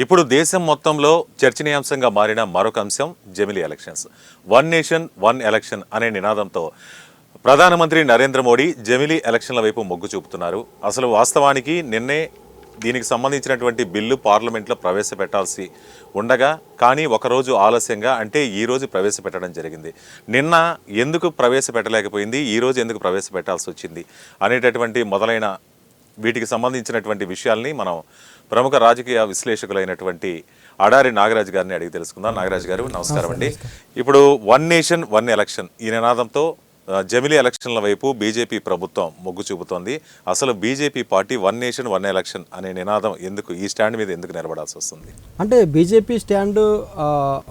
ఇప్పుడు దేశం మొత్తంలో చర్చనీయాంశంగా మారిన మరొక అంశం జమిలీ elections. One nation one election అనే నినాదంతో ప్రధానమంత్రి నరేంద్ర మోడీ జమిలీ ఎలక్షన్ల వైపు మొగ్గు చూపుతున్నారు. అసలు వాస్తవానికి నిన్నే దీనికి సంబంధించినటువంటి బిల్లు పార్లమెంట్లో ప్రవేశపెట్టాల్సి ఉండగా కానీ ఒకరోజు ఆలస్యంగా అంటే ఈరోజు ప్రవేశపెట్టడం జరిగింది. నిన్న ఎందుకు ప్రవేశపెట్టలేకపోయింది? ఈరోజు ఎందుకు ప్రవేశపెట్టాల్సి వచ్చింది? అనేటటువంటి మొదలైన వీటికి సంబంధించినటువంటి విషయాల్ని మనం ప్రముఖ రాజకీయ విశ్లేషకులైనటువంటి అడారి నాగరాజ్ గారిని అడిగి తెలుసుకుందాం. నాగరాజ్ గారు నమస్కారం అండి. ఇప్పుడు వన్ నేషన్ వన్ ఎలక్షన్. ఈ నినాదంతో జమిలీ ఎలక్షన్ల వైపు బీజేపీ ప్రభుత్వం మొగ్గు చూపుతోంది. అసలు BJP party one nation one election అనే నినాదం ఎందుకు ఈ స్టాండ్ మీద ఎందుకు నిలబడాల్సి వస్తుంది? అంటే బీజేపీ స్టాండ్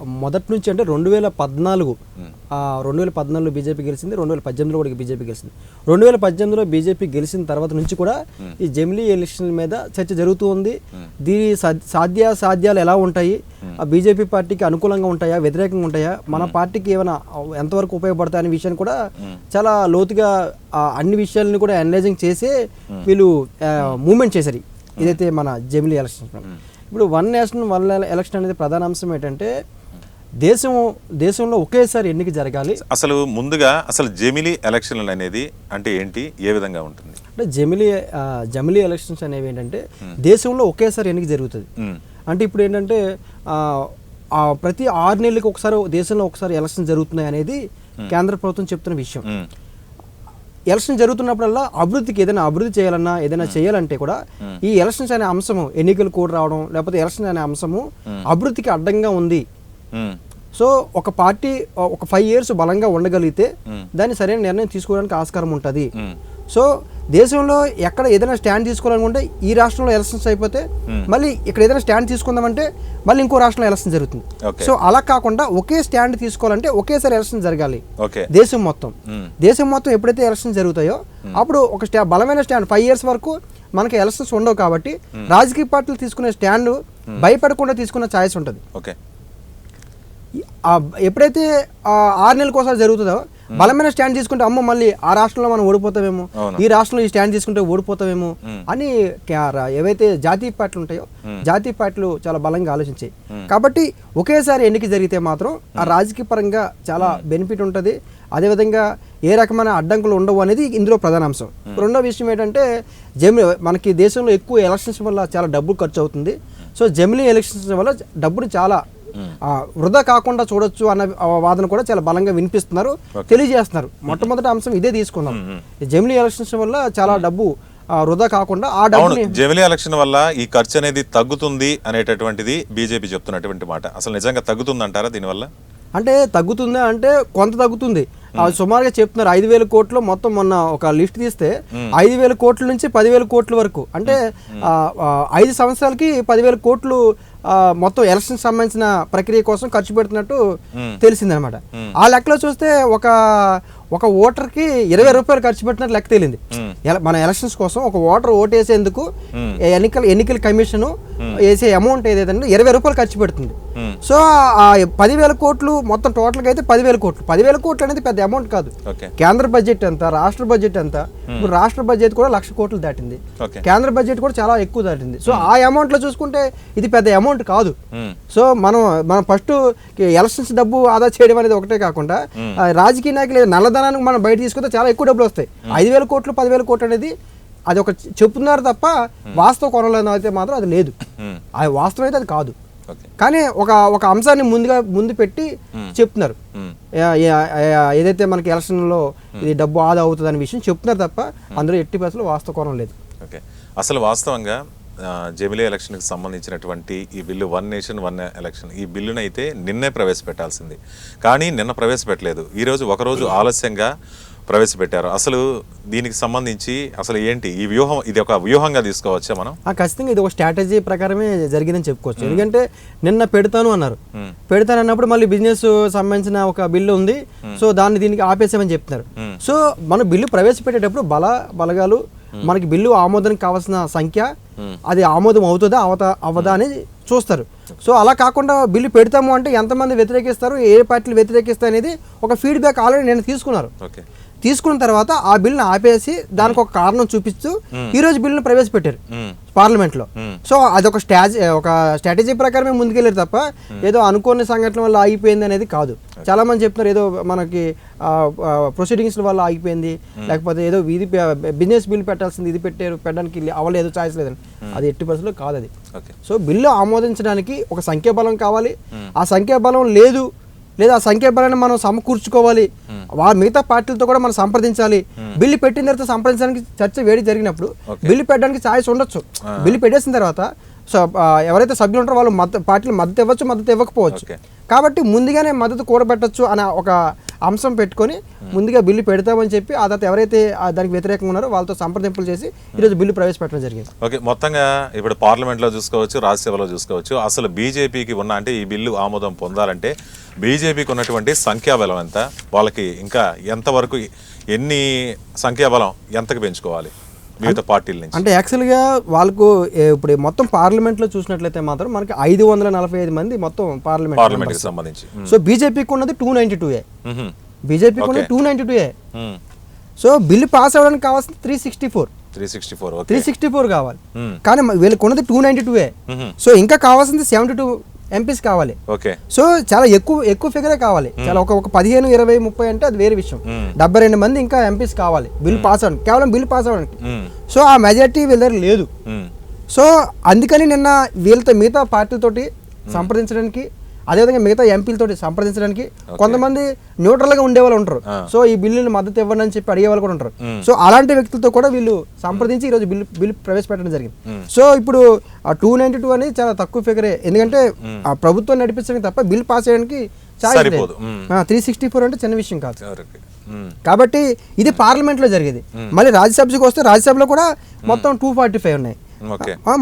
మొదటి నుంచి అంటే రెండు వేల పద్నాలుగు రెండు వేల పద్నాలుగులో బీజేపీ గెలిచింది రెండు వేల పద్దెనిమిదిలో కూడా బీజేపీ గెలిచింది. రెండు వేల పద్దెనిమిదిలో బీజేపీ గెలిచిన తర్వాత నుంచి కూడా ఈ జమిలీ ఎలక్షన్ల మీద చర్చ జరుగుతూ ఉంది. దీని సా- సాధ్య సాధ్యాలు ఎలా ఉంటాయి? ఆ బీజేపీ పార్టీకి అనుకూలంగా ఉంటాయా? వ్యతిరేకంగా ఉంటాయా? మన పార్టీకి ఏమైనా ఎంతవరకు ఉపయోగపడతాయి అనే విషయాన్ని కూడా చాలా లోతుగా అన్ని విషయాలను కూడా అనలైజింగ్ చేసి వీళ్ళు మూమెంట్ చేశారు ఇదైతే మన జమిలీ ఎలక్షన్ ఇప్పుడు వన్ నేషన్ వన్ ఎలక్షన్ అనేది ప్రధాన అంశం ఏంటంటే దేశం దేశంలో ఒకేసారి ఎన్నిక జరగాలి. అసలు ముందుగా అసలు జమిలీ ఎలక్షన్లు అనేది అంటే ఏంటి? ఏ విధంగా ఉంటుంది? అంటే జమిలీ జమిలీ ఎలక్షన్స్ అనేవి ఏంటంటే దేశంలో ఒకేసారి ఎన్నిక జరుగుతుంది. అంటే ఇప్పుడు ఏంటంటే ప్రతి ఆరు నెలలకు ఒకసారి దేశంలో ఒకసారి ఎలక్షన్ జరుగుతున్నాయి అనేది కేంద్ర ప్రభుత్వం చెప్తున్న విషయం. ఎలక్షన్ జరుగుతున్నప్పుడల్లా అభివృద్ధికి ఏదైనా అభివృద్ధి చేయాలన్నా ఏదైనా చేయాలంటే కూడా ఈ ఎలక్షన్స్ అనే అంశము ఎన్నికలు కూడా రావడం లేకపోతే ఎలక్షన్ అనే అంశము అభివృద్ధికి అడ్డంగా ఉంది. సో ఒక పార్టీ ఒక ఫైవ్ ఇయర్స్ బలంగా ఉండగలిగితే దాన్ని సరైన నిర్ణయం తీసుకోవడానికి ఆస్కారం ఉంటుంది. సో దేశంలో ఎక్కడ ఏదైనా స్టాండ్ తీసుకోవాలనుకుంటే ఈ రాష్ట్రంలో ఎలక్షన్స్ అయిపోతే మళ్ళీ ఇక్కడ ఏదైనా స్టాండ్ తీసుకుందామంటే మళ్ళీ ఇంకో రాష్ట్రంలో ఎలక్షన్ జరుగుతుంది. సో అలా కాకుండా ఒకే స్టాండ్ తీసుకోవాలంటే ఒకేసారి ఎలక్షన్ జరగాలి. దేశం మొత్తం. మ్మ్. దేశం మొత్తం ఎప్పుడైతే ఎలక్షన్ జరుగుతాయో అప్పుడు ఒక స్టా బలమైన స్టాండ్ ఫైవ్ ఇయర్స్ వరకు మనకి ఎలక్షన్స్ ఉండవు కాబట్టి రాజకీయ పార్టీలు తీసుకునే స్టాండ్ భయపడకుండా తీసుకునే ఛాయిస్ ఉంటుంది. ఎప్పుడైతే ఆరు నెలలకు ఒకసారి జరుగుతుందో బలమైన స్టాండ్ తీసుకుంటే అమ్మో మళ్ళీ ఆ రాష్ట్రంలో మనం ఓడిపోతామేమో. ఈ రాష్ట్రంలో ఈ స్టాండ్ తీసుకుంటే ఓడిపోతామేమో అని ఏవైతే జాతీయ పార్టీలు ఉంటాయో జాతీయ పార్టీలు చాలా బలంగా ఆలోచించాయి. కాబట్టి ఒకేసారి ఎన్నిక జరిగితే మాత్రం ఆ రాజకీయ పరంగా చాలా బెనిఫిట్ ఉంటుంది. అదేవిధంగా ఏ రకమైన అడ్డంకులు ఉండవు అనేది ఇందులో ప్రధాన అంశం. రెండో విషయం ఏంటంటే జమి మనకి దేశంలో ఎక్కువ ఎలక్షన్స్ వల్ల చాలా డబ్బు ఖర్చు అవుతుంది. సో జమిలీ ఎలక్షన్స్ వల్ల డబ్బులు చాలా వృధా కాకుండా చూడొచ్చు అన్న వాదన కూడా చాలా బలంగా వినిపిస్తున్నారు తెలియజేస్తున్నారు. మొట్టమొదటి అంశం ఇదే తీసుకుందాం. ఈ జమిలీ ఎలక్షన్స్ వల్ల చాలా డబ్బు వృధా కాకుండా ఆ డబ్బుని జమిలీ ఎలక్షన్ వల్ల ఈ ఖర్చు అనేది తగ్గుతుంది అనేటటువంటిది బీజేపీ చెప్తున్నటువంటి మాట. అసలు నిజంగా తగ్గుతుందంటారా దీనివల్ల? అంటే తగ్గుతుందా అంటే కొంత తగ్గుతుంది. సుమారుగా చెప్తున్నారు ఐదు వేల కోట్లు మొత్తం మొన్న ఒక లిస్ట్ తీస్తే ఐదు వేల కోట్ల నుంచి పదివేల కోట్ల వరకు. అంటే ఐదు సంవత్సరాలకి పదివేల కోట్లు మొత్తం ఎలక్షన్ సంబంధించిన ప్రక్రియ కోసం ఖర్చు పెడుతున్నట్టు తెలిసిందనమాట. ఆ లెక్కలో చూస్తే ఒక ఒక ఓటర్కి ఇరవై రూపాయలు ఖర్చు పెట్టినట్టు లెక్క తేలింది. మన ఎలక్షన్స్ కోసం ఒక ఓటర్ ఓటు వేసేందుకు ఎన్నికల ఎన్నికల కమిషన్ వేసే అమౌంట్ ఏదైతే ఇరవై రూపాయలు ఖర్చు పెడుతుంది. సో ఆ పదివేల కోట్లు మొత్తం టోటల్గా అయితే పదివేల కోట్లు. పదివేల కోట్లు అనేది పెద్ద అమౌంట్ కాదు. కేంద్ర బడ్జెట్ ఎంత రాష్ట్ర బడ్జెట్ ఎంత ఇప్పుడు రాష్ట్ర బడ్జెట్ కూడా లక్ష కోట్లు దాటింది. కేంద్ర బడ్జెట్ కూడా చాలా ఎక్కువ దాటింది. సో ఆ అమౌంట్లో చూసుకుంటే ఇది పెద్ద అమౌంట్ కాదు. సో మనం మనం ఫస్ట్ ఎలక్షన్స్ డబ్బు ఆదా చేయడం అనేది ఒకటే కాకుండా రాజకీయ నాయకులు నల్లధనానికి మనం బయట తీసుకుంటే చాలా ఎక్కువ డబ్బులు వస్తాయి. ఐదు వేల కోట్లు పదివేల కోట్లు అనేది అది ఒక చెప్తున్నారు తప్ప వాస్తవ కొనలేదు అయితే మాత్రం అది లేదు. అది వాస్తవం అయితే అది కాదు. కానీ ఒక ఒక అంశాన్ని ముందుగా ముందు పెట్టి చెప్తున్నారు. ఏదైతే మనకి ఎలక్షన్లో ఇది డబ్బు ఆదా అవుతుంది అనే విషయం చెప్తున్నారు తప్ప అందులో ఎట్టి పరిస్థితుల్లో వాస్తవ కోణం లేదు. ఓకే. అసలు వాస్తవంగా జమిలీ ఎలక్షన్కి సంబంధించినటువంటి ఈ bill one nation one election. ఈ బిల్లును అయితే నిన్నే ప్రవేశపెట్టాల్సింది. కానీ నిన్న ప్రవేశపెట్టలేదు. ఈరోజు ఒకరోజు ఆలస్యంగా ప్రవేశపెట్టారు. అసలు దీనికి సంబంధించి అసలు ఏంటి? ఈ వ్యూహం ఇది ఒక వ్యూహంగా తీసుకోవచ్చా మనం? ఆ, ఖచ్చితంగా ఇది ఒక స్ట్రాటజీ ప్రకారమే జరిగిందని చెప్పుకోవచ్చు. ఎందుకంటే నిన్న పెడతాను అన్నారు. పెడతాను అన్నప్పుడు మళ్ళీ బిజినెస్ సంబంధించిన ఒక బిల్లు ఉంది. సో దాన్ని దీనికి ఆపేసామని చెప్తున్నారు. సో మనం బిల్లు ప్రవేశపెట్టేటప్పుడు బల బలగాలు మనకి బిల్లు ఆమోదానికి కావాల్సిన సంఖ్య అది ఆమోదం అవుతుందా అవతా అవదా అని చూస్తారు. సో అలా కాకుండా బిల్లు పెడతాము అంటే ఎంతమంది వ్యతిరేకిస్తారు ఏ పార్టీలు వ్యతిరేకిస్తారు అనేది ఒక ఫీడ్బ్యాక్ ఆల్రెడీ నేను తీసుకున్నారు. ఓకే తీసుకున్న తర్వాత ఆ బిల్లును ఆపేసి దానికి ఒక కారణం చూపిస్తూ ఈ రోజు బిల్లును ప్రవేశపెట్టారు. పార్లమెంట్లో. సో అదొక స్టాజ్ ఒక స్ట్రాటజీ ప్రకారమే ముందుకెళ్ళారు తప్ప ఏదో అనుకోని సంఘటన వల్ల ఆగిపోయింది అనేది కాదు. చాలా మంది చెప్తున్నారు ఏదో మనకి ప్రొసీడింగ్స్ వల్ల ఆగిపోయింది లేకపోతే ఏదో ఇది బిజినెస్ బిల్ పెట్టాల్సింది ఇది పెట్టారు పెట్టడానికి అవ్వలేదు ఛాయిస్ లేదని. అది ఎట్టి పరిస్థితుల్లో కాదు అది. సో బిల్లు ఆమోదించడానికి ఒక సంఖ్యాబలం కావాలి. ఆ సంఖ్యాబలం లేదు లేదా ఆ సంఖ్యాబలాన్ని మనం సమకూర్చుకోవాలి. వా మిగతా పార్టీలతో కూడా మనం సంప్రదించాలి. బిల్లు పెట్టిన తర్వాత సంప్రదించడానికి చర్చ వేడి జరిగినప్పుడు బిల్లు పెట్టడానికి ఛాయిస్ ఉండొచ్చు. బిల్లు పెట్టేసిన తర్వాత ఎవరైతే సభ్యులు ఉంటారో వాళ్ళు మద్దతు పార్టీలు మద్దతు ఇవ్వచ్చు మద్దతు ఇవ్వకపోవచ్చు. కాబట్టి ముందుగానే మద్దతు కూడబెట్టచ్చు అనే ఒక అంశం పెట్టుకొని ముందుగా బిల్లు పెడతామని చెప్పి ఆ తర్వాత ఎవరైతే దానికి వ్యతిరేకంగా ఉన్నారో వాళ్ళతో సంప్రదింపులు చేసి ఈరోజు బిల్లు ప్రవేశపెట్టడం జరిగింది. ఓకే మొత్తంగా ఇప్పుడు పార్లమెంట్లో చూసుకోవచ్చు రాజ్యసభలో చూసుకోవచ్చు. అసలు బీజేపీకి ఉన్న అంటే ఈ బిల్లు ఆమోదం పొందాలంటే బీజేపీకి ఉన్నటువంటి సంఖ్యాబలం ఎంత? వాళ్ళకి ఇంకా ఎంతవరకు ఎన్ని సంఖ్యాబలం ఎంతకు పెంచుకోవాలి? వివిధ పార్టీల నుంచి అంటే యాక్చువల్గా వాళ్ళకు ఇప్పుడు మొత్తం పార్లమెంట్లో చూసినట్లయితే మాత్రం మనకి ఐదు వందల నలభై ఐదు మంది మొత్తం పార్లమెంట్ పార్లమెంట్కి సంబంధించి. సో బీజేపీకి ఉన్నది టూ నైంటీ టూ ఏ. బీజేపీకి ఉన్నది two ninety two A. So bill pass అవ్వడానికి కావాల్సింది three sixty four three sixty four three sixty four కావాలి. కానీ వీళ్ళకి ఉన్నది two ninety two A. So ఇంకా కావాల్సింది సెవెంటీ టూ ఎంపీస్ కావాలి. ఓకే. సో చాలా ఎక్కువ ఎక్కువ ఫిగరే కావాలి. చాలా ఒక ఒక పదిహేను ఇరవై ముప్పై అంటే అది వేరే విషయం. డెబ్బై రెండు మంది ఇంకా ఎంపీస్ కావాలి. బిల్ పాస్ అవ్వడానికి. కేవలం బిల్ పాస్ అవ్వడానికి. సో ఆ మెజారిటీ వీళ్ళ దగ్గర లేదు. సో అందుకని నిన్న వీళ్ళతో మిగతా పార్టీలతోటి సంప్రదించడానికి అదేవిధంగా మిగతా ఎంపీలతోటి సంప్రదించడానికి కొంతమంది న్యూట్రల్గా ఉండేవాళ్ళు ఉంటారు. సో ఈ బిల్లుని మద్దతు ఇవ్వండి అని చెప్పి అడిగే వాళ్ళు కూడా ఉంటారు. సో అలాంటి వ్యక్తులతో కూడా వీళ్ళు సంప్రదించి ఈరోజు బిల్లు బిల్లు ప్రవేశపెట్టడం జరిగింది. సో ఇప్పుడు ఆ టూ నైన్టీ టూ అనేది చాలా తక్కువ ఫిగరే. ఎందుకంటే ఆ ప్రభుత్వం నడిపించడానికి తప్ప బిల్ పాస్ చేయడానికి. మ్మ్. త్రీ సిక్స్టీ ఫోర్ అంటే చిన్న విషయం కాదు. కాబట్టి ఇది పార్లమెంట్లో జరిగేది మళ్ళీ రాజ్యసభకి వస్తే రాజ్యసభలో కూడా మొత్తం టూ ఫార్టీ ఫైవ్ ఉన్నాయి.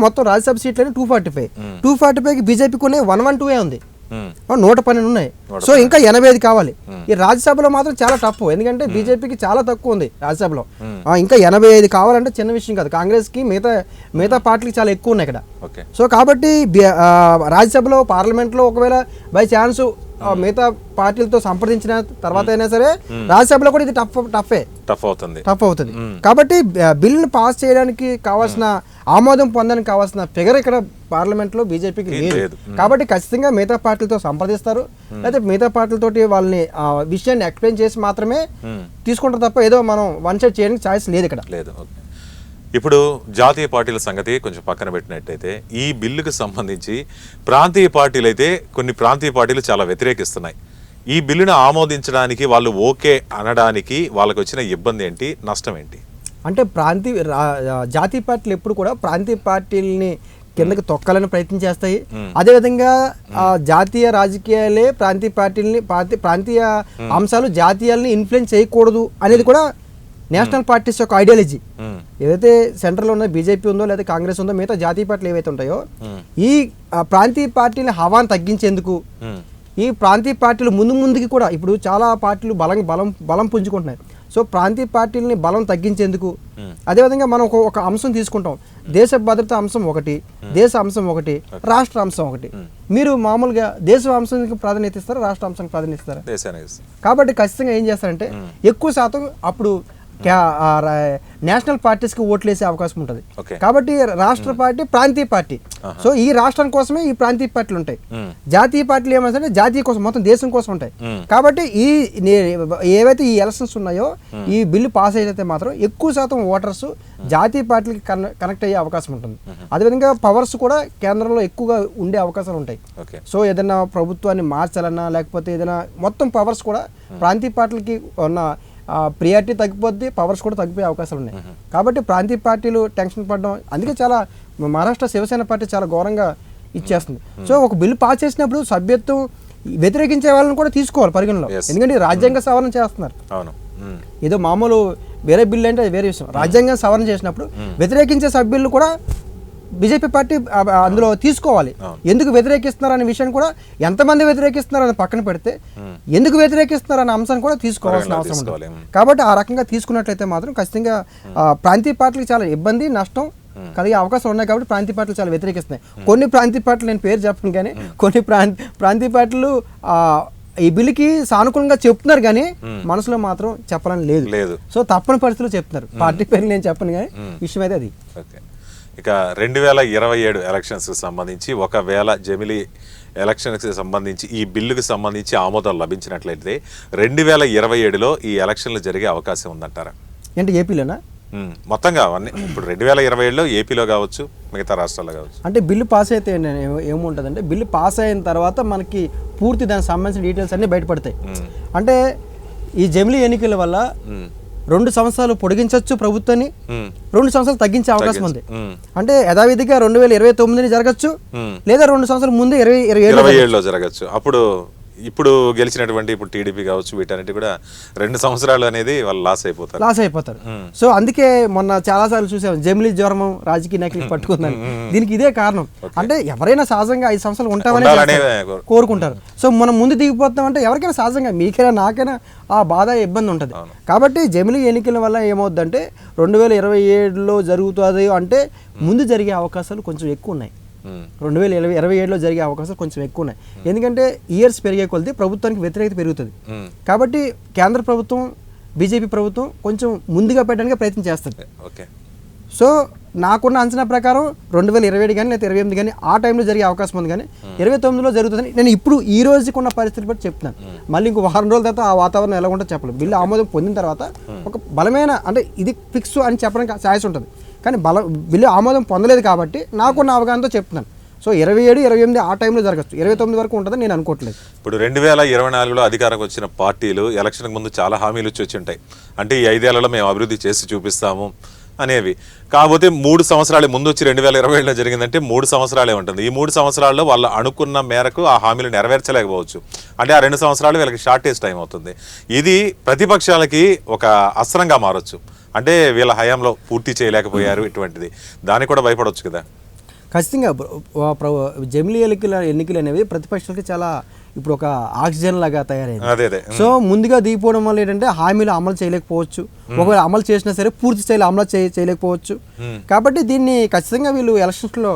మొత్తం Rajya Sabha సీట్లని two forty five. Two forty ఫైవ్కి బీజేపీకి ఉన్నాయి వన్ వన్ టూ ఏ ఉంది. నూట పన్నెండు ఉన్నాయి. సో ఇంకా ఎనభై ఐదు కావాలి. ఈ రాజ్యసభలో మాత్రం చాలా టఫ్ ఎందుకంటే బీజేపీకి చాలా తక్కువ ఉంది రాజ్యసభలో. ఇంకా ఎనభై ఐదు కావాలంటే చిన్న విషయం కాదు. కాంగ్రెస్కి మిగతా మిగతా పార్టీలకి చాలా ఎక్కువ ఉన్నాయి ఇక్కడ. సో కాబట్టి రాజ్యసభలో పార్లమెంట్లో ఒకవేళ బై ఛాన్స్ మిగతా పార్టీలతో సంప్రదించిన తర్వాత అయినా సరే రాజ్యసభలో కూడా ఇది టఫ్ టఫే. టఫ్ అవుతుంది. టఫ్ అవుతుంది. కాబట్టి బిల్లును పాస్ చేయడానికి కావాల్సిన ఆమోదం పొందడానికి కావాల్సిన ఫిగర్ ఇక్కడ పార్లమెంట్లో బీజేపీకి లేదు. కాబట్టి ఖచ్చితంగా మిగతా పార్టీలతో సంప్రదిస్తారు. లేకపోతే మిగతా పార్టీలతోటి వాళ్ళని ఆ విషయాన్ని ఎక్స్ప్లెయిన్ చేసి మాత్రమే తీసుకుంటారు తప్ప ఏదో మనం వన్ సైడ్ చేయడానికి ఛాయిస్ లేదు ఇక్కడ. లేదు. ఇప్పుడు జాతీయ పార్టీల సంగతి కొంచెం పక్కన పెట్టినట్టయితే ఈ బిల్లుకు సంబంధించి ప్రాంతీయ పార్టీలు అయితే కొన్ని ప్రాంతీయ పార్టీలు చాలా వ్యతిరేకిస్తున్నాయి. ఈ బిల్లును ఆమోదించడానికి వాళ్ళు ఓకే అనడానికి వాళ్ళకి వచ్చిన ఇబ్బంది ఏంటి నష్టం ఏంటి? అంటే ప్రాంతీయ జాతీయ పార్టీలు ఎప్పుడు కూడా ప్రాంతీయ పార్టీలని కిందకి తొక్కాలని ప్రయత్నం చేస్తాయి. అదేవిధంగా ఆ, జాతీయ రాజకీయాలే ప్రాంతీయ పార్టీలని ప్రాంతీయ అంశాలు జాతీయాలని ఇన్ఫ్లుయెన్స్ చేయకూడదు అనేది కూడా నేషనల్ పార్టీస్ యొక్క ఐడియాలజీ. ఏదైతే సెంట్రల్లో ఉన్న బీజేపీ ఉందో లేదా కాంగ్రెస్ ఉందో మిగతా జాతీయ పార్టీలు ఏవైతే ఉంటాయో ఈ ఆ, ప్రాంతీయ పార్టీల హవాను తగ్గించేందుకు మ్మ్. ఈ ప్రాంతీయ పార్టీలు ముందు ముందుకి కూడా ఇప్పుడు చాలా పార్టీలు బలం బలం బలం పుంజుకుంటున్నాయి. సో ప్రాంతీయ పార్టీలని బలం తగ్గించేందుకు అదేవిధంగా మనం ఒక ఒక అంశం తీసుకుంటాం. దేశ భద్రత అంశం ఒకటి దేశ అంశం ఒకటి రాష్ట్ర అంశం ఒకటి. మీరు మామూలుగా దేశ అంశానికి ప్రాధాన్యత ఇస్తారా రాష్ట్ర అంశానికి ప్రాధాన్యత ఇస్తారా. కాబట్టి ఖచ్చితంగా ఏం చేస్తారంటే ఎక్కువ శాతం అప్పుడు నేషనల్ పార్టీస్కి ఓట్లు వేసే అవకాశం ఉంటుంది. కాబట్టి రాష్ట్ర పార్టీ ప్రాంతీయ పార్టీ. సో ఈ రాష్ట్రం కోసమే ఈ ప్రాంతీయ పార్టీలు ఉంటాయి. జాతీయ పార్టీలు ఏమంటే జాతీయ కోసం మొత్తం దేశం కోసం ఉంటాయి. కాబట్టి ఈ ఏవైతే ఈ ఎలక్షన్స్ ఉన్నాయో ఈ బిల్లు పాస్ అయితే మాత్రం ఎక్కువ శాతం ఓటర్స్ జాతీయ పార్టీలకి కన- కనెక్ట్ అయ్యే అవకాశం ఉంటుంది. అదేవిధంగా పవర్స్ కూడా కేంద్రంలో ఎక్కువగా ఉండే అవకాశాలు ఉంటాయి. సో ఏదైనా ప్రభుత్వాన్ని మార్చాలన్నా లేకపోతే ఏదైనా మొత్తం పవర్స్ కూడా ప్రాంతీయ పార్టీలకి ఉన్న ప్రియారిటీ తగ్గిపోద్ది పవర్స్ కూడా తగ్గిపోయే అవకాశాలు ఉన్నాయి. కాబట్టి ప్రాంతీయ పార్టీలు టెన్షన్ పడడం అందుకే చాలా మహారాష్ట్ర శివసేన పార్టీ చాలా ఘోరంగా ఇచ్చేస్తుంది. సో ఒక బిల్లు పాస్ చేసినప్పుడు సభ్యత్వం వ్యతిరేకించే వాళ్ళని కూడా తీసుకోవాలి పరిగణలో. ఎందుకంటే రాజ్యాంగ సవరణ చేస్తున్నారు. ఏదో మామూలు వేరే బిల్లు అంటే అది వేరే విషయం. రాజ్యాంగం సవరణ చేసినప్పుడు వ్యతిరేకించే సభ్యులు కూడా బీజేపీ పార్టీ అందులో తీసుకోవాలి. ఎందుకు వ్యతిరేకిస్తున్నారు అనే విషయాన్ని కూడా ఎంతమంది వ్యతిరేకిస్తున్నారు అని పక్కన పెడితే ఎందుకు వ్యతిరేకిస్తున్నారు అనే అంశాన్ని కూడా తీసుకోవాల్సిన అవసరం. ఉంటుంది కాబట్టి ఆ రకంగా తీసుకున్నట్లయితే మాత్రం ఖచ్చితంగా ప్రాంతీయ పార్టీలకు చాలా ఇబ్బంది నష్టం కలిగే అవకాశాలు ఉన్నాయి కాబట్టి ప్రాంతీయ పార్టీలు చాలా వ్యతిరేకిస్తున్నాయి. కొన్ని ప్రాంతీయ పార్టీలు నేను పేరు చెప్పను కానీ కొన్ని ప్రాంత ప్రాంతీయ పార్టీలు ఆ, ఈ బిల్లుకి సానుకూలంగా చెప్తున్నారు కానీ మనసులో మాత్రం చెప్పాలని లేదు. లేదు. సో తప్పని పరిస్థితుల్లో చెప్తున్నారు. పార్టీ పేరు నేను చెప్పను కానీ విషయం అయితే అది. ఓకే. ఇక రెండు వేల ఇరవై ఏడు ఎలక్షన్స్కి సంబంధించి ఒకవేళ జమిలీ ఎలక్షన్కి సంబంధించి ఈ బిల్లుకి సంబంధించి ఆమోదం లభించినట్లయితే రెండు వేల ఇరవై ఏడులో ఈ ఎలక్షన్లు జరిగే అవకాశం ఉందంటారా? ఏంటి ఏపీలోనా? మొత్తంగా అవన్నీ. ఇప్పుడు రెండు వేల ఇరవై ఏడులో ఏపీలో కావచ్చు మిగతా రాష్ట్రాల్లో కావచ్చు. అంటే బిల్లు పాస్ అయితే ఏముంటుందంటే బిల్లు పాస్ అయిన తర్వాత మనకి పూర్తి దానికి సంబంధించిన డీటెయిల్స్ అన్నీ బయటపడతాయి. అంటే ఈ జమిలీ ఎన్నికల వల్ల రెండు సంవత్సరాలు పొడిగించవచ్చు ప్రభుత్వాన్ని. రెండు సంవత్సరాలు తగ్గించే అవకాశం ఉంది. అంటే యథావిధిగా రెండు వేల ఇరవై తొమ్మిదిని జరగచ్చు. లేదా రెండు సంవత్సరాల ముందు ఇరవై ఇరవై ఏడు ఇరవై ఏడులో జరగచ్చు. అప్పుడు ఇప్పుడు గెలిచినటువంటి ఇప్పుడు టీడీపీ కావచ్చు వీటన్నిటి కూడా రెండు సంవత్సరాలు అనేది వాళ్ళు లాస్ అయిపోతారు. లాస్ అయిపోతారు. సో అందుకే మొన్న చాలా సార్లు చూసాం జమిలీ జ్వరం రాజకీయ నాయకులు పట్టుకుందని. దీనికి ఇదే కారణం. అంటే ఎవరైనా సహజంగా ఐదు సంవత్సరాలు ఉంటామని. కోరుకుంటారు. సో మనం ముందు దిగిపోతాం అంటే ఎవరికైనా సహజంగా మీకైనా నాకైనా ఆ బాధ ఇబ్బంది ఉంటుంది. కాబట్టి జమిలీ ఎన్నికల వల్ల ఏమవుద్దంటే రెండు వేల ఇరవై ఏడులో జరుగుతుంది అంటే ముందు జరిగే అవకాశాలు కొంచెం ఎక్కువ ఉన్నాయి. రెండు వేల ఇరవై ఇరవై ఏడులో జరిగే అవకాశాలు కొంచెం ఎక్కువ ఉన్నాయి ఎందుకంటే ఇయర్స్ పెరిగే కొలది ప్రభుత్వానికి వ్యతిరేకత పెరుగుతుంది. కాబట్టి కేంద్ర ప్రభుత్వం బీజేపీ ప్రభుత్వం కొంచెం ముందుగా పెట్టడానికి ప్రయత్నం చేస్తుంది. ఓకే. సో నాకున్న అంచనా ప్రకారం రెండు వేల ఇరవై ఏడు కానీ లేదా ఇరవై ఎనిమిది కానీ ఆ టైంలో జరిగే అవకాశం ఉంది కానీ ఇరవై తొమ్మిదిలో జరుగుతుందని నేను ఇప్పుడు ఈ రోజుకున్న పరిస్థితి బట్టి చెప్తున్నాను. మళ్ళీ ఇంకో వారం రోజుల తర్వాత ఆ వాతావరణం ఎలా ఉంటుందో చెప్పలేదు బిల్లు ఆమోదం పొందిన తర్వాత ఒక బలమైన అంటే ఇది ఫిక్స్ అని చెప్పడానికి ఛాయిస్ ఉంటుంది. కానీ బల బిల్లు ఆమోదం పొందలేదు కాబట్టి నాకున్న అవగాహనతో చెప్తున్నాను. సో ఇరవై ఏడు ఇరవై ఎనిమిది ఆ టైంలో జరగచ్చు. ఇరవై తొమ్మిది వరకు ఉంటుందని నేను అనుకోవట్లేదు. ఇప్పుడు రెండు వేల ఇరవై నాలుగులో అధికారంకి వచ్చిన పార్టీలు ఎలక్షన్కి ముందు చాలా హామీలు వచ్చి ఉంటాయి. అంటే ఈ ఐదేళ్ళలో మేము అభివృద్ధి చేసి చూపిస్తాము. అనేవి. కాకపోతే మూడు సంవత్సరాలు ముందు వచ్చి రెండు వేల ఇరవై ఏడులో జరిగిందంటే మూడు సంవత్సరాలే ఉంటుంది. ఈ మూడు సంవత్సరాల్లో వాళ్ళు అనుకున్న మేరకు ఆ హామీలు నెరవేర్చలేకపోవచ్చు. అంటే ఆ రెండు సంవత్సరాలు వీళ్ళకి షార్టేజ్ టైం అవుతుంది. ఇది ప్రతిపక్షాలకి ఒక అస్త్రంగా మారొచ్చు. అంటే వీళ్ళ హయాంలో పూర్తి చేయలేకపోయారు ఇటువంటిది. దానికి కూడా భయపడవచ్చు కదా. ఖచ్చితంగా. ప్ర- జమిలీ ఎన్నికల ఎన్నికలు అనేవి ప్రతిపక్షాలకి చాలా ఇప్పుడు ఒక ఆక్సిజన్ లాగా తయారైంది. సో ముందుగా దిగిపోవడం వల్ల ఏంటంటే హామీలు అమలు చేయలేకపోవచ్చు. ఒకవేళ అమలు చేసినా సరే పూర్తి స్థాయిలో అమలు చేయ చేయలేకపోవచ్చు. కాబట్టి దీన్ని ఖచ్చితంగా వీళ్ళు ఎలక్షన్స్లో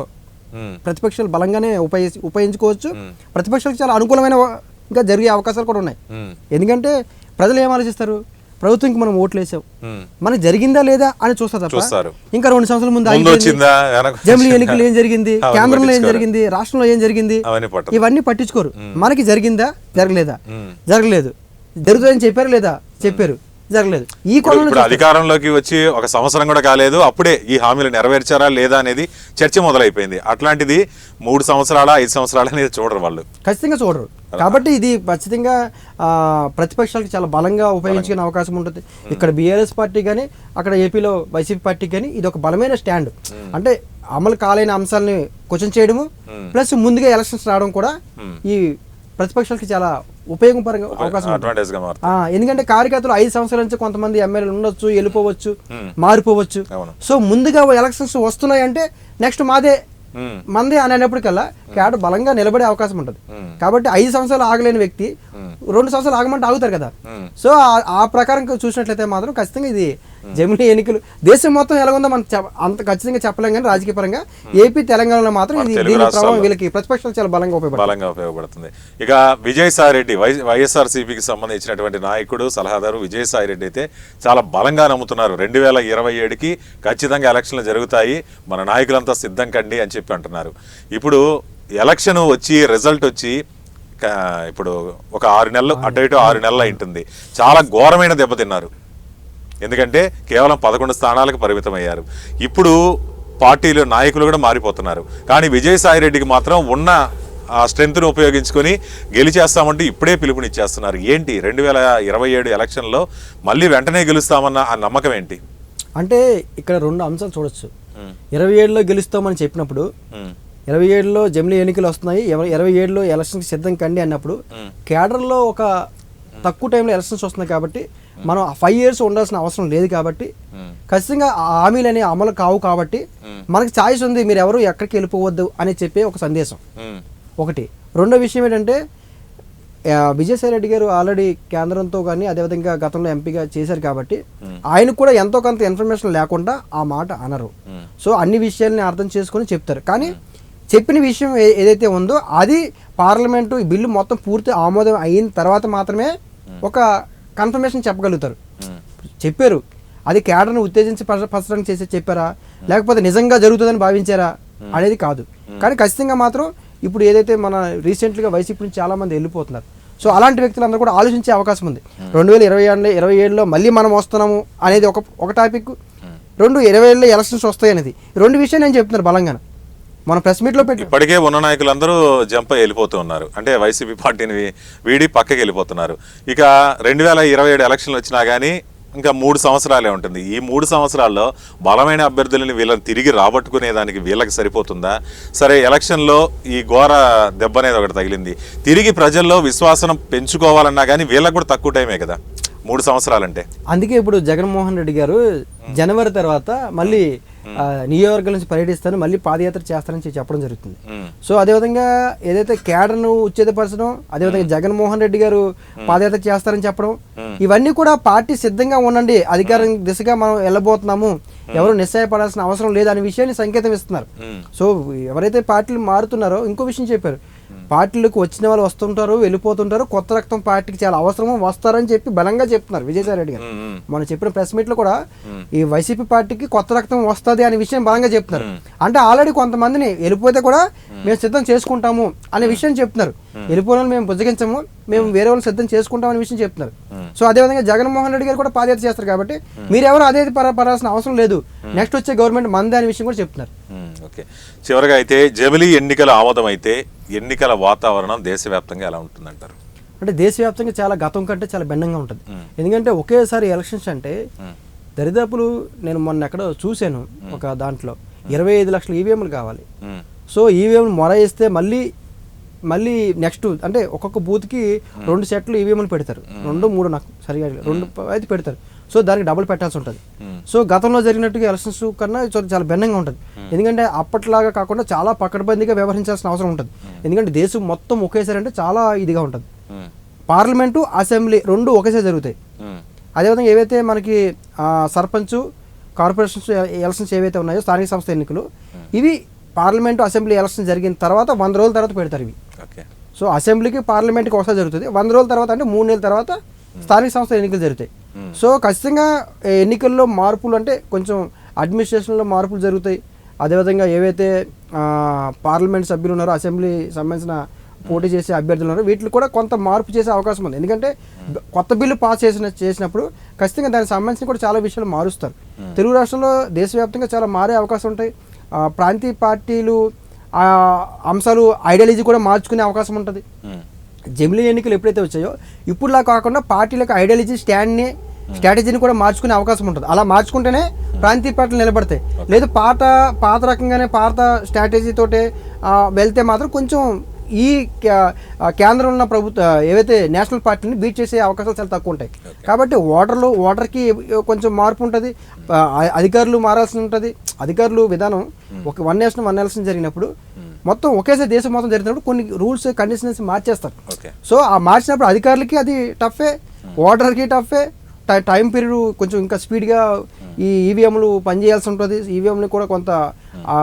ప్రతిపక్షాలు బలంగానే ఉపయోగి ఉపయోగించుకోవచ్చు. ప్రతిపక్షాలకు చాలా అనుకూలమైన ఇంకా జరిగే అవకాశాలు కూడా ఉన్నాయి. ఎందుకంటే ప్రజలు ఏం ఆలోచిస్తారు? ప్రభుత్వంకి మనం ఓట్లు వేసాం. మనకి జరిగిందా లేదా అని చూస్తారు తప్ప. ఇంకా రెండు సంవత్సరాల ముందు జమిలీ? ఎన్నికలు ఏం జరిగింది? కేంద్రంలో ఏం. జరిగింది? రాష్ట్రంలో ఏం జరిగింది? ఇవన్నీ పట్టించుకోరు. మనకి జరిగిందా? జరగలేదా. జరగలేదు. జరుగుతుందని చెప్పారు లేదా? చెప్పారు. జరగలేదు. ఈ కోణంలో అధికారంలోకి వచ్చి ఒక సంవత్సరం కూడా కాలేదు. అప్పుడే ఈ హామీలు నెరవేర్చారా లేదా అనేది చర్చ మొదలైపోయింది. అట్లాంటిది మూడు సంవత్సరాల ఐదు సంవత్సరాల అనేది చూడరు వాళ్ళు. ఖచ్చితంగా చూడరు. కాబట్టి ఇది ఖచ్చితంగా ప్రతిపక్షాలకు చాలా బలంగా ఉపయోగించుకునే అవకాశం ఉంటుంది. ఇక్కడ బీఆర్ఎస్ పార్టీ కానీ అక్కడ ఏపీలో వైసీపీ పార్టీ కానీ ఇది ఒక బలమైన స్టాండ్. అంటే అమలు కాలేని అంశాలని క్వశ్చన్ చేయడము ప్లస్ ముందుగా ఎలక్షన్స్ రావడం కూడా ఈ ప్రతిపక్షాలకి చాలా ఉపయోగపరంగా అవకాశం ఎందుకంటే కార్యకర్తలు ఐదు సంవత్సరాల నుంచి కొంతమంది ఎమ్మెల్యేలు ఉండొచ్చు వెళ్ళిపోవచ్చు మారిపోవచ్చు. సో ముందుగా ఎలక్షన్స్ వస్తున్నాయి అంటే నెక్స్ట్ మాదే. మందే అనేటప్పటికల్లా క్యాడర్ బలంగా నిలబడే అవకాశం ఉంటుంది. కాబట్టి ఐదు సంవత్సరాలు ఆగలేని వ్యక్తి రెండు సంవత్సరాలు ఆగమంటే ఆగుతారు కదా. సో ఆ- ఆ ప్రకారం చూసినట్లయితే మాత్రం ఖచ్చితంగా ఇది జమిలీ ఎన్నికలు. దేశం మొత్తం ఎలా ఉందో మనం అంత ఖచ్చితంగా చెప్పలేం కానీ రాజకీయ పరంగా ఏపీ తెలంగాణలో మాత్రం ఇది తెలుగు దీని ప్రభావం రాష్ట్రాల్లో. వీళ్ళకి ప్రతిపక్షాలు చాలా బలంగా ఉపయోగపడుతుంది. బలంగా ఉపయోగపడుతుంది. ఇక విజయసాయి రెడ్డి వైఎస్ఆర్ సిపికి సంబంధించినటువంటి నాయకుడు సలహాదారు విజయసాయి రెడ్డి అయితే చాలా బలంగా నమ్ముతున్నారు. రెండు వేల ఇరవై ఏడుకి ఖచ్చితంగా ఎలక్షన్లు జరుగుతాయి. మన నాయకులంతా సిద్ధం కండి అని చెప్పి అంటున్నారు. ఇప్పుడు ఎలక్షన్ వచ్చి రిజల్ట్ వచ్చి ఇప్పుడు ఒక ఆరు నెలలు అటు ఇటు ఆరు నెలలు అయింటుంది. చాలా ఘోరమైన దెబ్బతిన్నారు. ఎందుకంటే కేవలం పదకొండు స్థానాలకు పరిమితమయ్యారు. ఇప్పుడు పార్టీలు నాయకులు కూడా మారిపోతున్నారు. కానీ విజయసాయి రెడ్డికి మాత్రం ఉన్న ఆ స్ట్రెంగ్త్ను ఉపయోగించుకొని గెలిచేస్తామంటూ ఇప్పుడే పిలుపునిచ్చేస్తున్నారు. ఏంటి? రెండు వేల ఇరవై ఏడు ఎలక్షన్లో మళ్ళీ వెంటనే గెలుస్తామన్న ఆ నమ్మకం ఏంటి? అంటే ఇక్కడ రెండు అంశాలు చూడొచ్చు. ఇరవై ఏడులో గెలుస్తామని చెప్పినప్పుడు ఇరవై ఏడులో జమిలీ ఎన్నికలు వస్తున్నాయి. ఇరవై ఏడులో ఎలక్షన్కి సిద్ధం కండి అన్నప్పుడు కేడర్లో ఒక తక్కువ టైంలో ఎలక్షన్స్ వస్తున్నాయి కాబట్టి మనం ఫైవ్ ఇయర్స్ ఉండాల్సిన అవసరం లేదు కాబట్టి ఖచ్చితంగా హామీలు అనేవి అమలు కావు కాబట్టి మనకి ఛాయిస్ ఉంది మీరు ఎవరు ఎక్కడికి వెళ్ళిపోవద్దు అని చెప్పే ఒక సందేశం. ఒకటి. రెండో విషయం ఏంటంటే విజయసాయి రెడ్డి గారు ఆల్రెడీ కేంద్రంతో కానీ అదేవిధంగా గతంలో ఎంపీగా చేశారు కాబట్టి ఆయనకు కూడా ఎంతో కొంత ఇన్ఫర్మేషన్ లేకుండా ఆ మాట అనరు. సో అన్ని విషయాల్ని అర్థం చేసుకొని చెప్తారు. కానీ చెప్పిన విషయం ఏదైతే ఉందో అది పార్లమెంటు బిల్లు మొత్తం పూర్తి ఆమోదం అయిన తర్వాత మాత్రమే ఒక కన్ఫర్మేషన్ చెప్పగలుగుతారు. చెప్పారు. అది కేడర్ను ఉత్తేజించి పరచ- పరచడానికి చేసి చెప్పారా? లేకపోతే నిజంగా జరుగుతుందని భావించారా? అనేది కాదు. కానీ ఖచ్చితంగా మాత్రం ఇప్పుడు ఏదైతే మన రీసెంట్గా వైసీపీ నుంచి చాలా మంది వెళ్ళిపోతున్నారు. సో అలాంటి వ్యక్తులందరూ కూడా ఆలోచించే అవకాశం ఉంది. రెండు వేల ఇరవై ఏడు ఇరవై ఏడులో మళ్ళీ మనం వస్తున్నాము అనేది ఒక ఒక టాపిక్. రెండు ఇరవై ఏడులో ఎలక్షన్స్ వస్తాయి అనేది. రెండు విషయాలు నేను చెప్తున్నారు బలంగా మన ప్రెస్ మీట్లో పెట్టి ఇప్పటికే ఉన్న నాయకులందరూ జంప్ వెళ్ళిపోతూ ఉన్నారు. అంటే వైసీపీ పార్టీని వీడి పక్కకి వెళ్ళిపోతున్నారు. ఇక రెండు వేల ఇరవై ఏడు ఎలక్షన్లు వచ్చినా కానీ ఇంకా మూడు సంవత్సరాలే ఉంటుంది. ఈ మూడు సంవత్సరాల్లో బలమైన అభ్యర్థులని వీళ్ళని తిరిగి రాబట్టుకునే దానికి వీళ్ళకి సరిపోతుందా? సరే ఎలక్షన్లో ఈ ఘోర దెబ్బ అనేది ఒకటి తగిలింది. తిరిగి ప్రజల్లో విశ్వాసం పెంచుకోవాలన్నా కానీ వీళ్ళకి కూడా తక్కువ టైమే కదా. మూడు సంవత్సరాలంటే. అందుకే ఇప్పుడు జగన్మోహన్ రెడ్డి గారు జనవరి తర్వాత మళ్ళీ నియోజకవర్గం నుంచి పర్యటిస్తాను మళ్ళీ పాదయాత్ర చేస్తానని చెప్పి చెప్పడం జరుగుతుంది. సో అదేవిధంగా ఏదైతే కేడర్ను ఉచ్ఛేదపరచడం అదేవిధంగా జగన్మోహన్ రెడ్డి గారు పాదయాత్ర చేస్తారని చెప్పడం ఇవన్నీ కూడా పార్టీ సిద్ధంగా ఉండండి. అధికారం దిశగా మనం వెళ్ళబోతున్నాము. ఎవరు నిశ్చయపడాల్సిన అవసరం లేదు అనే విషయాన్ని సంకేతం ఇస్తున్నారు. సో ఎవరైతే పార్టీలు మారుతున్నారో ఇంకో విషయం చెప్పారు. పార్టీలకు వచ్చిన వాళ్ళు వస్తుంటారు వెళ్ళిపోతుంటారు కొత్త రక్తం పార్టీకి చాలా అవసరము వస్తారని చెప్పి బలంగా చెప్తున్నారు విజయసాయి రెడ్డి గారు. మనం చెప్పిన ప్రెస్ మీట్లో కూడా ఈ వైసీపీ పార్టీకి కొత్త రక్తం వస్తుంది అనే విషయం బలంగా చెప్తున్నారు. అంటే ఆల్రెడీ కొంతమందిని వెళ్ళిపోతే కూడా మేము. సిద్ధం చేసుకుంటాము అనే విషయం చెప్తున్నారు. వెళ్ళిపోయిన వాళ్ళు మేము బుజ్జగించము మేము వేరే వాళ్ళు సిద్ధం చేసుకుంటాం అనే విషయం చెప్తున్నారు. సో అదేవిధంగా జగన్మోహన్ రెడ్డి గారు కూడా పాదయాత్ర చేస్తారు కాబట్టి మీరెవరు అదే పడాల్సిన అవసరం లేదు. నెక్స్ట్ వచ్చే గవర్నమెంట్ మందే అనే విషయం కూడా చెప్తున్నారు. ఓకే చివరిగా అయితే జమిలీ ఎన్నికల ఆమోదం అయితే ఎన్నికల వాతావరణం దేశవ్యాప్తంగా ఎలా ఉంటుందంటారు? అంటే దేశవ్యాప్తంగా చాలా గతం కంటే చాలా భిన్నంగా ఉంటుంది. ఎందుకంటే ఒకేసారి ఎలక్షన్స్ అంటే దరిదాపులు నేను మొన్న ఎక్కడో చూశాను ఒక దాంట్లో. ఇరవై ఐదు లక్షల ఈవీఎంలు కావాలి. సో ఈవీఎం మొర వేస్తే మళ్ళీ మళ్ళీ నెక్స్ట్ అంటే ఒక్కొక్క బూత్కి రెండు సెట్లు ఈవీఎంలు పెడతారు. రెండు మూడు నాకు సరిగా. రెండు అయితే పెడతారు. సో దానికి డబుల్ పెట్టాల్సి ఉంటుంది. సో గతంలో జరిగినట్టుగా ఎలక్షన్స్ కన్నా చాలా భిన్నంగా ఉంటుంది. ఎందుకంటే అప్పట్లాగా కాకుండా చాలా పకడ్బందీగా వ్యవహరించాల్సిన అవసరం ఉంటుంది. ఎందుకంటే దేశం మొత్తం ఒకేసారి అంటే చాలా ఇదిగా ఉంటుంది. పార్లమెంటు అసెంబ్లీ రెండు ఒకేసారి జరుగుతాయి. అదేవిధంగా ఏవైతే మనకి సర్పంచ్ కార్పొరేషన్స్ ఎలక్షన్స్ ఏవైతే ఉన్నాయో స్థానిక సంస్థ ఎన్నికలు ఇవి పార్లమెంటు అసెంబ్లీ ఎలక్షన్ జరిగిన తర్వాత వంద రోజుల తర్వాత పెడతారు ఇవి. ఓకే. సో అసెంబ్లీకి పార్లమెంట్కి ఒకసారి జరుగుతుంది. వంద రోజుల తర్వాత అంటే మూడు నెలల తర్వాత స్థానిక సంస్థ ఎన్నికలు జరుగుతాయి. సో ఖచ్చితంగా ఎన్నికల్లో మార్పులు అంటే కొంచెం అడ్మినిస్ట్రేషన్లో మార్పులు జరుగుతాయి. అదేవిధంగా ఏవైతే పార్లమెంట్ సభ్యులు ఉన్నారో అసెంబ్లీ సంబంధించిన పోటీ చేసే అభ్యర్థులు ఉన్నారో వీటిలో కూడా కొంత మార్పు చేసే అవకాశం ఉంది. ఎందుకంటే కొత్త బిల్లు పాస్ చేసిన చేసినప్పుడు ఖచ్చితంగా దానికి సంబంధించిన కూడా చాలా విషయాలు మారుస్తారు. తెలుగు రాష్ట్రంలో దేశవ్యాప్తంగా చాలా మారే అవకాశం ఉంటాయి. ప్రాంతీయ పార్టీలు అంశాలు ఐడియాలజీ కూడా మార్చుకునే అవకాశం ఉంటుంది. జమిలీ ఎన్నికలు ఎప్పుడైతే వచ్చాయో ఇప్పుడులా కాకుండా పార్టీలకు ఐడియాలజీ స్టాండ్ని స్ట్రాటజీని కూడా మార్చుకునే అవకాశం ఉంటుంది. అలా మార్చుకుంటేనే ప్రాంతీయ పార్టీలు నిలబడతాయి. లేదు పాత పాత రకంగానే పాత స్ట్రాటజీ తోటే ఆ, వెళ్తే మాత్రం కొంచెం ఈ కేంద్రంలో ఉన్న ప్రభుత్వ ఏవైతే నేషనల్ పార్టీని బీట్ చేసే అవకాశాలు చాలా తక్కువ ఉంటాయి. కాబట్టి ఓటర్లు ఓటర్కి కొంచెం మార్పు ఉంటుంది. అధికారులు మారాల్సి ఉంటుంది. అధికారులు విధానం ఒక వన్ నేషన్ వన్ ఎలక్షన్ జరిగినప్పుడు మొత్తం ఒకేసారి దేశం మొత్తం జరిగినప్పుడు కొన్ని రూల్స్ కండిషన్స్ మార్చేస్తారు. సో ఆ మార్చినప్పుడు అధికారులకి అది టఫే ఓటర్కి టఫే టై- పీరియడ్ కొంచెం ఇంకా స్పీడ్గా ఈ ఈవీఎంలు పనిచేయాల్సి ఉంటుంది. ఈవీఎంని కూడా కొంత ఆ,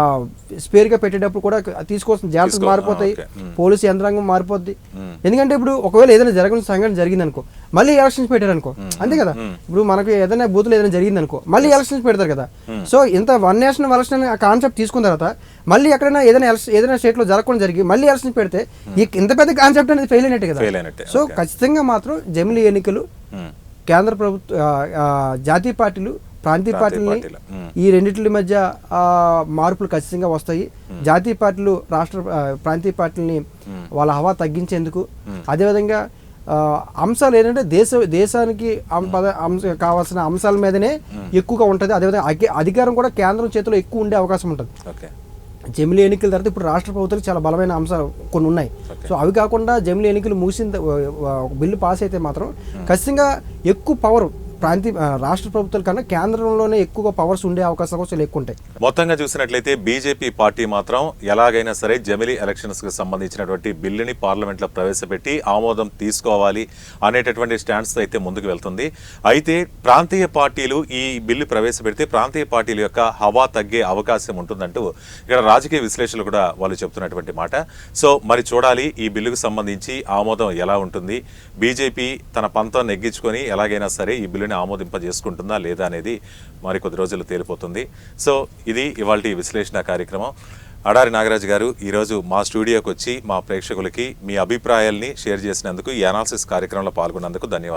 స్పేర్గా పెట్టేటప్పుడు కూడా తీసుకోవాల్సిన జాగ్రత్తలు మారిపోతాయి. ఓకే. పోలీసు యంత్రాంగం మారిపోద్ది. మ్మ్. ఎందుకంటే ఇప్పుడు ఒకవేళ ఏదైనా జరగని సంఘటన జరిగింది అనుకో మళ్ళీ ఎలక్షన్స్ పెట్టారు అనుకో అంతే కదా? ఇప్పుడు మనకి ఏదైనా బూత్లో ఏదైనా జరిగింది అనుకో మళ్ళీ ఎలక్షన్స్ పెడతారు కదా? సో ఇంత వన్ నేషన్ ఎలక్షన్ ఆ కాన్సెప్ట్ తీసుకున్న తర్వాత మళ్ళీ ఎక్కడైనా ఏదైనా ఎలక్షన్ ఏదైనా స్టేట్లో జరగకుండా జరిగి మళ్ళీ ఎలక్షన్స్ పెడితే ఇంత పెద్ద కాన్సెప్ట్ అనేది ఫెయిల్ అయినట్టే కదా? సో ఖచ్చితంగా మాత్రం జమిలీ ఎన్నికలు. కేంద్ర ప్రభుత్వ జాతీయ పార్టీలు ప్రాంతీయ పార్టీలని. ఈ రెండింటి మధ్య మార్పులు ఖచ్చితంగా వస్తాయి. జాతీయ పార్టీలు రాష్ట్ర ప్రాంతీయ పార్టీలని వాళ్ళ హవా తగ్గించేందుకు. అదేవిధంగా అంశాలు ఏంటంటే దేశ దేశానికి కావాల్సిన అంశాల మీదనే ఎక్కువగా ఉంటుంది. అదేవిధంగా అధికారం కూడా కేంద్రం చేతిలో ఎక్కువ ఉండే అవకాశం ఉంటుంది. జమిలీ ఎన్నికల తర్వాత ఇప్పుడు రాష్ట్ర ప్రభుత్వాలకు చాలా బలమైన అంశాలు కొన్ని ఉన్నాయి. సో అవి కాకుండా జమిలీ ఎన్నికలు ముగిసిన బిల్లు పాస్ అయితే మాత్రం ఖచ్చితంగా ఎక్కువ పవర్ ప్రాంతీయ రాష్ట్ర ప్రభుత్వాల కన్నా కేంద్రంలోనే ఎక్కువ పవర్స్ ఉండే అవకాశాలు కూడా ఎక్కువ ఉంటాయి. మొత్తంగా చూసినట్లయితే బీజేపీ పార్టీ మాత్రం ఎలాగైనా సరే జమిలీ ఎలక్షన్స్కి సంబంధించినటువంటి బిల్లుని పార్లమెంట్లో ప్రవేశపెట్టి ఆమోదం తీసుకోవాలి అనేటటువంటి స్టాండ్స్ అయితే ముందుకు వెళ్తుంది. అయితే ప్రాంతీయ పార్టీలు ఈ బిల్లు ప్రవేశపెడితే ప్రాంతీయ పార్టీల యొక్క హవా తగ్గే అవకాశం ఉంటుందంటూ ఇక్కడ రాజకీయ విశ్లేషణలు కూడా వాళ్ళు చెప్తున్నటువంటి మాట. సో మరి చూడాలి ఈ బిల్లుకు సంబంధించి ఆమోదం ఎలా ఉంటుంది. బీజేపీ తన పంతం నెగ్గించుకొని ఎలాగైనా సరే ఈ బిల్లుని ఆమోదింపజేసుకుంటుందా లేదా అనేది మరి కొద్ది రోజులు తేలిపోతుంది. సో ఇది ఇవాళ విశ్లేషణ కార్యక్రమం. అడారి నాగరాజు గారు ఈరోజు మా స్టూడియోకి వచ్చి మా ప్రేక్షకులకి మీ అభిప్రాయాల్ని షేర్ చేసినందుకు ఈ అనాలిసిస్ కార్యక్రమంలో పాల్గొన్నందుకు ధన్యవాదాలు.